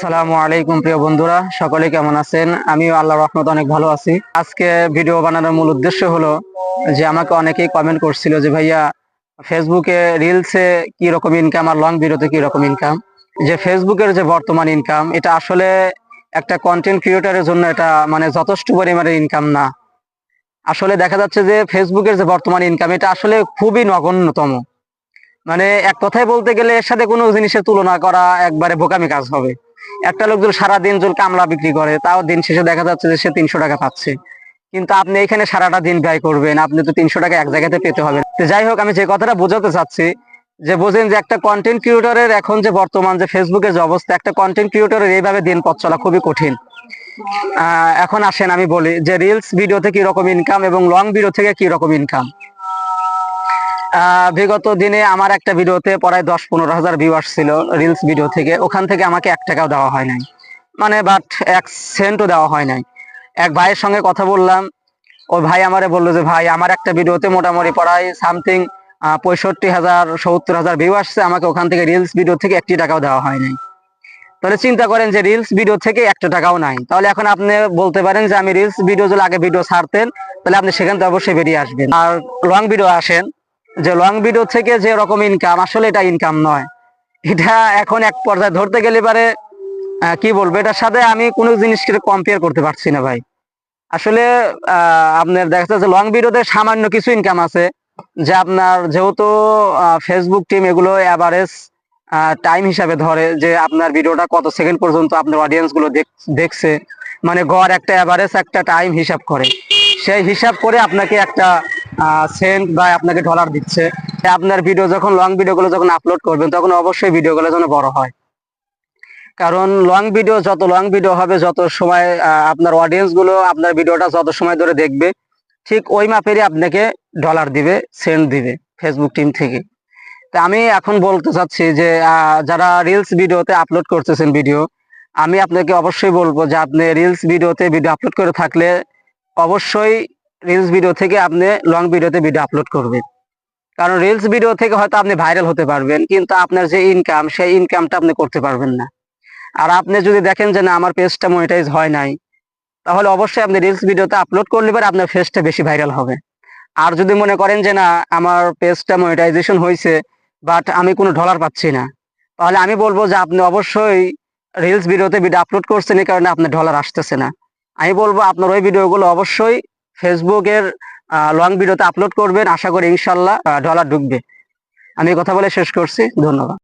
সালামু আলাইকুম প্রিয় বন্ধুরা, সকলে কেমন আছেন? আমিও আল্লাহ রহমত অনেক ভালো আছি। আজকে ভিডিও বানানোর মূল উদ্দেশ্য হলো যে আমাকে অনেকেই কমেন্ট করছিল যে, ভাইয়া ফেসবুকে রিলসে কি রকম ইনকাম আর লং ভিডিওতে কি রকম ইনকাম যে ফেসবুকের যে বর্তমান ইনকাম এটা আসলে একটা কন্টেন্ট ক্রিয়েটরের জন্য এটা মানে যথেষ্ট পরিমাণে ইনকাম না। আসলে দেখা যাচ্ছে যে ফেসবুকের যে বর্তমান ইনকাম এটা আসলে খুবই নগণ্যতম। মানে এক কথায় বলতে গেলে এর সাথে কোনো জিনিসের তুলনা করা একবারে বোকামি কাজ হবে। একটা লোক যদি সারাদিন যদি কামলা বিক্রি করে, তাও দিন শেষে দেখা যাচ্ছে যে সে তিনশো টাকা পাচ্ছে। কিন্তু আপনি এখানে সারাটা দিন ব্যয় করবেন, আপনি তো তিনশো টাকা এক জায়গাতে পেতে হবে। তো যাই হোক, আমি যে কথাটা বোঝাতে চাচ্ছি, যে বোঝেন যে একটা কন্টেন্ট ক্রিয়েটরের এখন যে বর্তমান যে ফেসবুকের যে অবস্থা, একটা কন্টেন্ট ক্রিয়েটরের এইভাবে দিন পথ চলা খুবই কঠিন। এখন আসেন আমি বলি, যে রিলস ভিডিও থেকে কি রকম ইনকাম এবং লং ভিডিও থেকে কি রকম ইনকাম বিগত দিনে আমার একটা ভিডিওতে প্রায় দশ পনেরো হাজার ভিউ আসছিল রিলস ভিডিও থেকে। ওখান থেকে আমাকে এক টাকাও দেওয়া হয় নাই। মানে বাট এক সেন্টও দেওয়া হয় নাই। এক ভাইয়ের সঙ্গে কথা বললাম। ওই ভাই আমারে বলল যে, ভাই, আমার একটা ভিডিওতে মোটামুটি প্রায় সামথিং পঁয়ষট্টি হাজার, সত্তর হাজার ভিউ আসছে। আমাকে ওখান থেকে রিলস ভিডিও থেকে একটি টাকাও দেওয়া হয় নাই। তাহলে চিন্তা করেন যে রিলস ভিডিও থেকে একটা টাকাও নাই। তাহলে এখন আপনি বলতে পারেন যে, আমি রিলস ভিডিও যদি আগে ভিডিও ছাড়তেন, তাহলে আপনি সেখান থেকে অবশ্যই বেরিয়ে আসবেন। আর লং ভিডিও আসেন। যে লং ভিডিও থেকে যে রকম ইনকাম আসলে এটা ইনকাম নয়। এটা এখন এক পর্যায়ে ধরতে গেলে পারে কি বলব, এটার সাথে আমি কোনো জিনিসকে কম্পেয়ার করতে পারছি না ভাই। আসলে আপনার দেখা যাচ্ছে লং ভিডিওতে সামান্য কিছু ইনকাম আছে। যে আপনার যেহেতু ফেসবুক টিম এগুলো অ্যাভারেজ টাইম হিসাবে ধরে, যে আপনার ভিডিওটা কত সেকেন্ড পর্যন্ত আপনার অডিয়েন্সগুলো দেখ- দেখছে। মানে গড় একটা অ্যাভারেজ একটা টাইম হিসাব করে। সেই হিসাব করে আপনাকে একটা সেন্ট বা আপনাকে ডলার দিচ্ছে। আপনার ভিডিও যখন লং ভিডিওগুলো যখন আপলোড করবেন, তখন অবশ্যই ভিডিওগুলো যেন বড় হয়। কারণ লং ভিডিও যত লং ভিডিও হবে, যত সময় আপনার অডিয়েন্সগুলো আপনার ভিডিওটা যত সময় ধরে দেখবে, ঠিক ওই মাপেরই আপনাকে ডলার দিবে সেন্ট দিবে ফেসবুক টিম থেকে। তা আমি এখন বলতে চাচ্ছি যে যারা রিলস ভিডিওতে আপলোড করতেছেন ভিডিও আমি আপনাকে অবশ্যই বলব যে, আপনি রিলস ভিডিওতে ভিডিও আপলোড করে থাকলে অবশ্যই রিলস ভিডিও থেকে আপনি লং ভিডিওতে ভিডিও আপলোড করবেন। কারণ রিলস ভিডিও থেকে হয়তো আপনি ভাইরাল হতে পারবেন, কিন্তু আপনার যে ইনকাম সেই ইনকামটা আপনি করতে পারবেন না। আর আপনি যদি দেখেন যে না, আমার পেজটা মনিটাইজ হয় নাই, তাহলে অবশ্যই আপনি রিলস ভিডিওতে আপলোড করলে পরে আপনার পেজটা বেশি ভাইরাল হবে। আর যদি মনে করেন যে না, আমার পেজটা মনিটাইজেশন হয়েছে বাট আমি কোনো ডলার পাচ্ছি না, তাহলে আমি বলব যে আপনি অবশ্যই রিলস ভিডিওতে ভিডিও আপলোড করছেন, এই কারণে আপনার ডলার আসতেছে না। আমি বলব আপনার ওই ভিডিওগুলো অবশ্যই ফেসবুকের লং ভিডিওতে আপলোড করবেন, আশা করি ইনশাল্লাহ ডলার ঢুকবে। আমি কথা বলে শেষ করছি, ধন্যবাদ।